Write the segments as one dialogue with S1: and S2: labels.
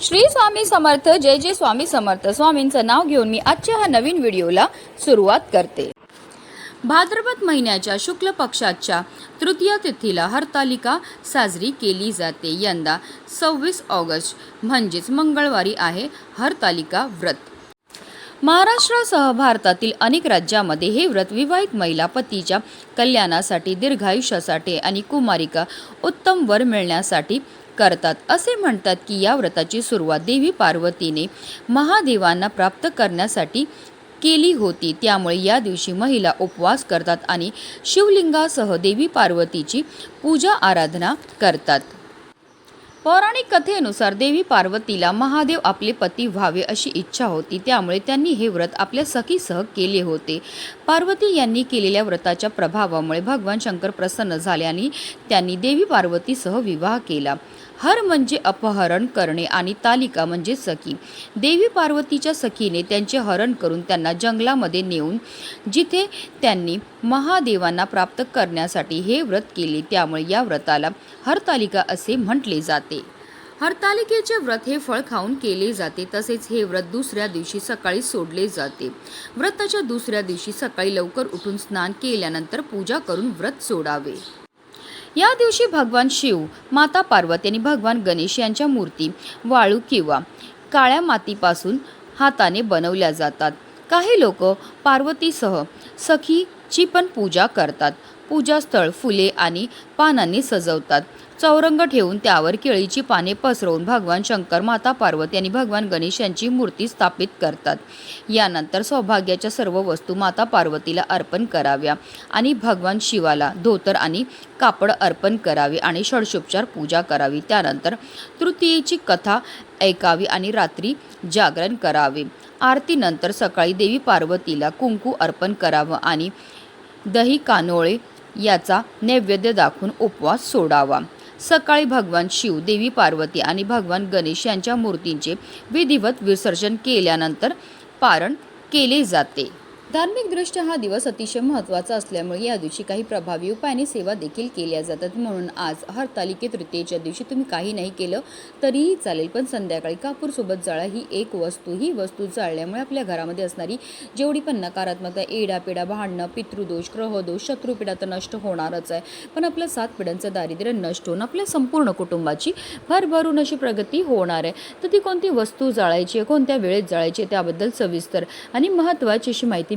S1: श्री स्वामी समर्थ जय जय स्वामी समर्थ. स्वामींचं नाव घेऊन मी आजच्या ह्या नवीन व्हिडिओला सुरुवात करते. भाद्रपद महिन्याच्या शुक्ल पक्षाच्या तृतीय तिथीला हरतालिका साजरी केली जाते. यंदा सव्वीस ऑगस्ट म्हणजेच मंगळवारी आहे हरतालिका व्रत. महाराष्ट्रासह भारतातील अनेक राज्यामध्ये हे व्रत विवाहित महिला पतीच्या कल्याणासाठी दीर्घायुष्यासाठी आणि कुमारिका उत्तम वर मिळण्यासाठी करतात. असे म्हणतात की या व्रताची सुरुवात देवी पार्वतीने महादेवांना प्राप्त करण्यासाठी केली होती. त्यामुळे या दिवशी महिला उपवास करतात आणि शिवलिंगासह देवी पार्वतीची पूजा आराधना करतात. पौराणिक कथेनुसार देवी पार्वतीला महादेव आपले पती व्हावे अशी इच्छा होती. त्यामुळे त्यांनी हे व्रत आपल्या सखीसह केले होते. पार्वती यांनी केलेल्या व्रताच्या प्रभावामुळे भगवान शंकर प्रसन्न झाल्याने त्यांनी देवी पार्वतीसह विवाह केला. हर म्हणजे अपहरण करणे आणि तालिका म्हणजे सखी. देवी पार्वतीच्या सखीने त्यांचे हरण करून त्यांना जंगलामध्ये नेऊन जिथे त्यांनी महादेवांना प्राप्त करण्यासाठी हे व्रत केले. त्यामुळे या व्रताला हरतालिका असे म्हटले जाते. हरतालिकेचे व्रत हे फळ खाऊन केले जाते तसेच हे व्रत दुसऱ्या दिवशी सकाळी सोडले जाते. व्रताच्या दुसऱ्या दिवशी सकाळी लवकर उठून स्नान केल्यानंतर पूजा करून व्रत सोडावे. या दिवशी भगवान शिव माता पार्वती आणि भगवान गणेश यांच्या मूर्ती वाळू किंवा काळ्या मातीपासून हाताने बनवल्या जातात. काही लोक पार्वतीसह सखीची पण पूजा करतात. पूजास्थळ फुले आणि पानांनी सजवतात. चौरंग ठेवून त्यावर केळीची पाने पसरवून भगवान शंकर माता पार्वती आणि भगवान गणेश यांची मूर्ती स्थापित करतात. यानंतर सौभाग्याच्या सर्व वस्तू माता पार्वतीला अर्पण कराव्या आणि भगवान शिवाला धोतर आणि कापड अर्पण करावे आणि षडशोपचार पूजा करावी. त्यानंतर तृतीयेची कथा ऐकावी आणि रात्री जागरण करावे. आरतीनंतर सकाळी देवी पार्वतीला कुंकू अर्पण करावं आणि दही कानोळे याचा नैवेद्य दाखवून उपवास सोडावा. सकाळी भगवान शिव देवी पार्वती आणि भगवान गणेश यांच्या मूर्तींचे विधिवत विसर्जन केल्यानंतर पारण केले जाते. धार्मिकदृष्ट्या हा दिवस अतिशय महत्त्वाचा असल्यामुळे या दिवशी काही प्रभावी उपायाने सेवा देखील केल्या जातात. म्हणून आज हरतालिके तृतीयेच्या दिवशी तुम्ही काही नाही केलं तरीही चालेल. पण संध्याकाळी कापूरसोबत जाळा ही एक वस्तू. ही वस्तू जाळल्यामुळे आपल्या घरामध्ये असणारी जेवढी पण नकारात्मकता एडापिडा भांडणं पितृदोष ग्रहदोष शत्रुपिडा तर नष्ट होणारच आहे. पण आपल्या सात पिढ्यांचं दारिद्र्य नष्ट होऊन आपल्या संपूर्ण कुटुंबाची भरभरून अशी प्रगती होणार आहे. तर ती कोणती वस्तू जाळायची आहे कोणत्या वेळेत जाळायची आहे त्याबद्दल सविस्तर आणि महत्त्वाची अशी माहिती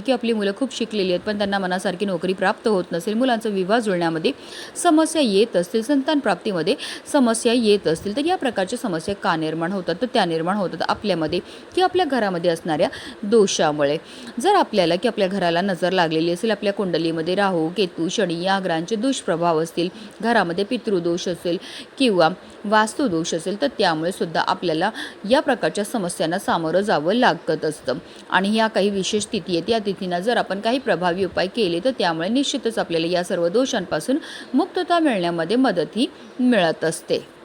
S1: की आपली मुलं खूप शिकलेली आहेत पण त्यांना मनासारखी नोकरी प्राप्त होत नसेल मुलांचा विवाह जुळण्यामध्ये समस्या येत असतील संतान प्राप्तीमध्ये समस्या येत असतील तर या प्रकारच्या समस्या का निर्माण होतात? तर त्या निर्माण होतात आपल्यामध्ये की आपल्या घरामध्ये असणाऱ्या दोषामुळे. जर आपल्याला की आपल्या घराला नजर लागलेली असेल आपल्या कुंडलीमध्ये राहू केतू शनी या ग्रहांचे दुष्प्रभाव असतील घरामध्ये पितृदोष असेल किंवा वास्तुदोष असेल तर त्यामुळे सुद्धा आपल्याला या प्रकारच्या समस्यांना सामोरं जावं लागत असतं. आणि ह्या काही विशेष स्थिती आहेत या तिथींना जर आपण काही प्रभावी उपाय केले तर त्यामुळे निश्चितच आपल्याला या सर्व दोषांपासून मुक्तता मिळण्यामध्ये मदतही मिळत असते.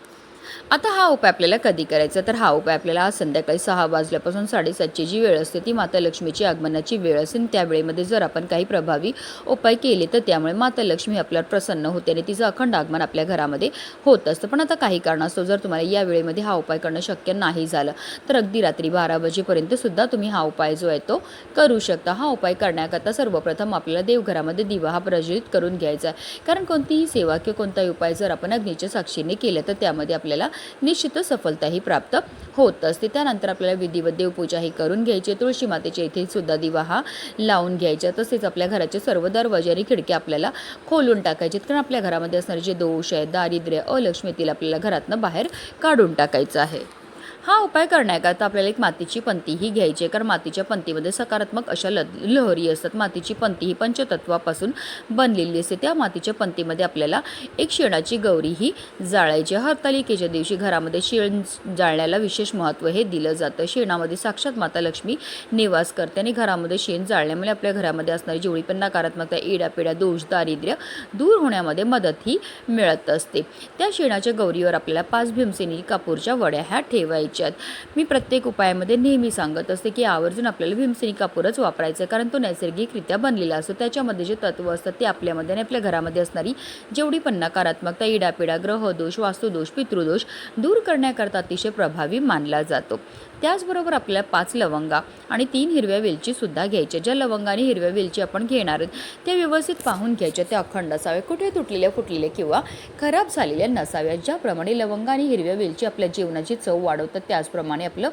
S1: आता हा उपाय आपल्याला कधी करायचा? तर हा उपाय आपल्याला आज संध्याकाळी सहा वाजल्यापासून साडेसातची जी वेळ असते ती माता लक्ष्मीची आगमनाची वेळ असेल. त्या वेळेमध्ये जर आपण काही प्रभावी उपाय केले तर त्यामुळे माता लक्ष्मी आपल्यावर प्रसन्न होते आणि तिचं अखंड आगमन आपल्या घरामध्ये होत असतं. पण आता काही कारणास्तव जर तुम्हाला या वेळेमध्ये हा उपाय करणं शक्य नाही झालं तर अगदी रात्री बारा वाजेपर्यंत सुद्धा तुम्ही हा उपाय जो आहे तो करू शकता. हा उपाय करण्याकरता सर्वप्रथम आपल्याला देवघरामध्ये दिवा हा प्रज्वलित करून घ्यायचा आहे. कारण कोणतीही सेवा किंवा कोणताही उपाय जर आपण अग्नीच्या साक्षीने केला तर त्यामध्ये आपल्याला आपल्याला निश्चितच सफलताही प्राप्त होत असते. त्यानंतर आपल्याला विधिवत देवपूजाही करून घ्यायची तुळशी मातेच्या इथे सुद्धा दिवा हा लावून घ्यायचा तसेच आपल्या घराचे सर्व दरवाजे आणि आपल्याला खोलून टाकायचे कारण आपल्या घरामध्ये असणारे जे दोष आहेत दारिद्र्य अलक्ष्मीतील आपल्याला घरातनं बाहेर काढून टाकायचं आहे. हा उपाय करण्याकरता आपल्याला एक मातीची पंतीही घ्यायची आहे. कारण मातीच्या पंतीमध्ये सकारात्मक अशा ल लहरी असतात. मातीची पंती ही पंचतत्वापासून बनलेली असते. त्या मातीच्या पंतीमध्ये आपल्याला एक शेणाची गौरी ही जाळायची हरतालिकेच्या दिवशी घरामध्ये शेण जाळण्याला विशेष महत्त्व हे दिलं जातं. शेणामध्ये साक्षात माता लक्ष्मी निवास करते आणि घरामध्ये शेण जाळण्यामुळे आपल्या घरामध्ये असणारी जेवढी पण नकारात्मकता येड्यापिड्या दोष दारिद्र्य दूर होण्यामध्ये मदत ही मिळत असते. त्या शेणाच्या गौरीवर आपल्याला पाच भीमसेनी कापूरच्या वड्या ह्या ठेवायच्या ठेवायच्यात मी प्रत्येक उपायामध्ये नेहमी सांगत असते की आवर्जून आपल्याला भीमसेनी कापूरच वापरायचं आहे कारण तो नैसर्गिकरित्या बनलेला असतो. त्याच्यामध्ये जे तत्व असतात ते आपल्यामध्ये आणि आपल्या घरामध्ये असणारी जेवढी पण नकारात्मकता इडापिडा ग्रहदोष वास्तुदोष पितृदोष दूर करण्याकरता अतिशय प्रभावी मानला जातो. त्याचबरोबर आपल्याला पाच लवंगा आणि तीन हिरव्या वेलचीसुद्धा घ्यायच्या. ज्या लवंगाने हिरव्या वेलची आपण घेणार आहोत त्या व्यवस्थित पाहून घ्यायच्या. त्या अखंड असाव्या. कुठे तुटलेल्या फुटलेल्या किंवा खराब झालेल्या नसाव्या. ज्याप्रमाणे लवंगा आणि हिरव्या वेलची आपल्या जीवनाची चव वाढवतात त्याचप्रमाणे आपलं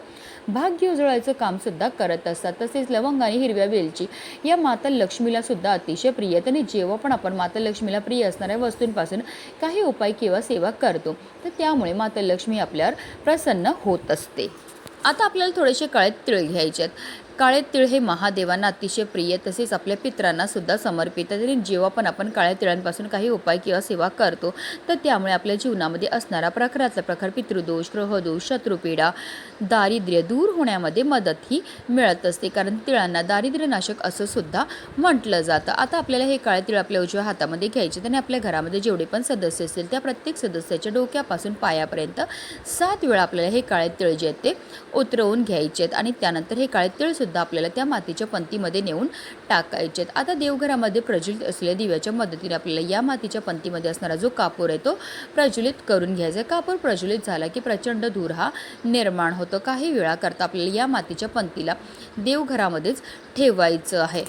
S1: भाग्य उजळायचं कामसुद्धा करत असतात. तसेच लवंग आणि हिरव्या वेलची या माता लक्ष्मीला सुद्धा अतिशय प्रिय आहेत. आणि जेव्हा पण आपण माता लक्ष्मीला प्रिय असणाऱ्या वस्तूंपासून काही उपाय किंवा सेवा करतो तर त्यामुळे माता लक्ष्मी आपल्यावर प्रसन्न होत असते. आता आपल्याला थोडेसे काळे तिळ घ्यायचे आहेत काळे तिळ हे महादेवांना अतिशय प्रिय तसेच आपल्या पित्रांना सुद्धा समर्पित. आणि जेव्हा पण आपण काळ्या तिळांपासून काही उपाय किंवा सेवा करतो तर त्यामुळे आपल्या जीवनामध्ये असणारा प्रखरातला प्रखर पितृदोष ग्रहदोष शत्रुपीडा दारिद्र्य दूर होण्यामध्ये मदत ही मिळत असते. कारण तिळांना दारिद्र्यनाशक असं सुद्धा म्हटलं जातं. आता आपल्याला हे काळे तिळ आपल्या उजव्या हातामध्ये घ्यायचे आणि आपल्या घरामध्ये जेवढे पण सदस्य असतील त्या प्रत्येक सदस्याच्या डोक्यापासून पायापर्यंत सात वेळा आपल्याला हे काळे तिळ जे आहेत ते उतरवून घ्यायचे आहेत आणि त्यानंतर हे काळे तिळ सुद्धा आपल्याला त्या मातीच्या पंतीमध्ये नेऊन टाकायचे आहेत आता देवघरामध्ये प्रज्वलित असलेल्या दिव्याच्या मदतीने आपल्याला या मातीच्या पंतीमध्ये असणारा जो कापूर आहे तो प्रज्वलित करून घ्यायचा. आहे कापूर प्रज्वलित झाला की प्रचंड धूर हा निर्माण होतो. काही वेळाकरता आपल्याला या मातीच्या पंतीला देवघरामध्येच ठेवायचं आहे.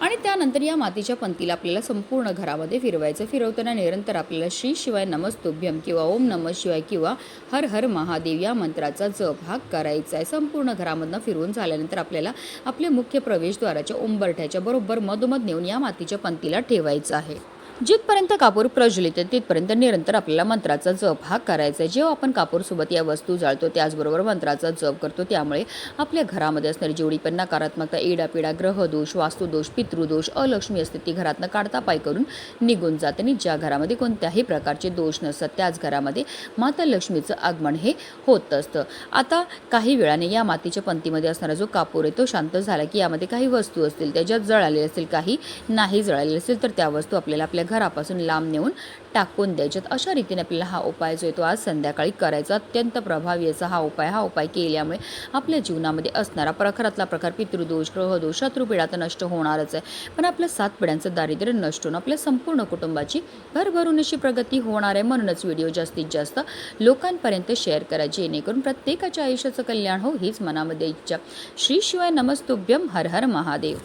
S1: आणि त्यानंतर या मातीच्या पंतीला आपल्याला संपूर्ण घरामध्ये फिरवायचं. फिरवताना निरंतर आपल्याला श्री शिवाय नमस्तुभ्यम किंवा ओम नम शिवाय किंवा हर हर महादेव या मंत्राचा जप हा करायचा आहे. संपूर्ण घरामधनं फिरवून झाल्यानंतर आपल्याला आपल्या मुख्य प्रवेशद्वाराच्या उंबरठ्याच्या बरोबर मधोमध नेऊन या मातीच्या पंतीला ठेवायचं आहे. जिथपर्यंत कापूर प्रज्वलित आहे तिथपर्यंत निरंतर आपल्याला मंत्राचा जप हा करायचा आहे. जेव्हा आपण कापूरसोबत या वस्तू जाळतो त्याचबरोबर मंत्राचा जप करतो त्यामुळे आपल्या घरामध्ये असणारी जेवढी पण नकारात्मकता इडापिडा ग्रहदोष वास्तुदोष पितृदोष अलक्ष्मी असते ती घरातनं काढता पाय करून निघून जाते. आणि ज्या घरामध्ये कोणत्याही प्रकारचे दोष नसतात त्याच घरामध्ये माता लक्ष्मीचं आगमन हे होत असतं. आता काही वेळाने या मातीच्या पंतीमध्ये असणारा जो कापूर आहे तो शांत झाला की यामध्ये काही वस्तू असतील त्याच्यात जळालेले असतील काही नाही जळालेले असतील तर त्या वस्तू आपल्याला आपल्या घरापासून लांब नेऊन टाकून द्यायच्यात अशा रीतीने आपल्याला हा उपाय जो आहे तो आज संध्याकाळी करायचा. अत्यंत प्रभावी असा हा उपाय हा उपाय केल्यामुळे आपल्या जीवनामध्ये असणारा प्रखरातला प्रकार पितृदोष ग्रहदोष शत्रुपिढा तर नष्ट होणारच आहे. पण आपल्या सात पिढ्यांचं दारिद्र्य नष्ट होऊन आपल्या संपूर्ण कुटुंबाची भरभरून अशी प्रगती होणार आहे म्हणूनच व्हिडिओ जास्तीत जास्त लोकांपर्यंत शेअर करा जेणेकरून प्रत्येकाच्या आयुष्याचं कल्याण हो हीच मनामध्ये इच्छा. श्री शिवाय नमस्तुभ्यम हर हर महादेव.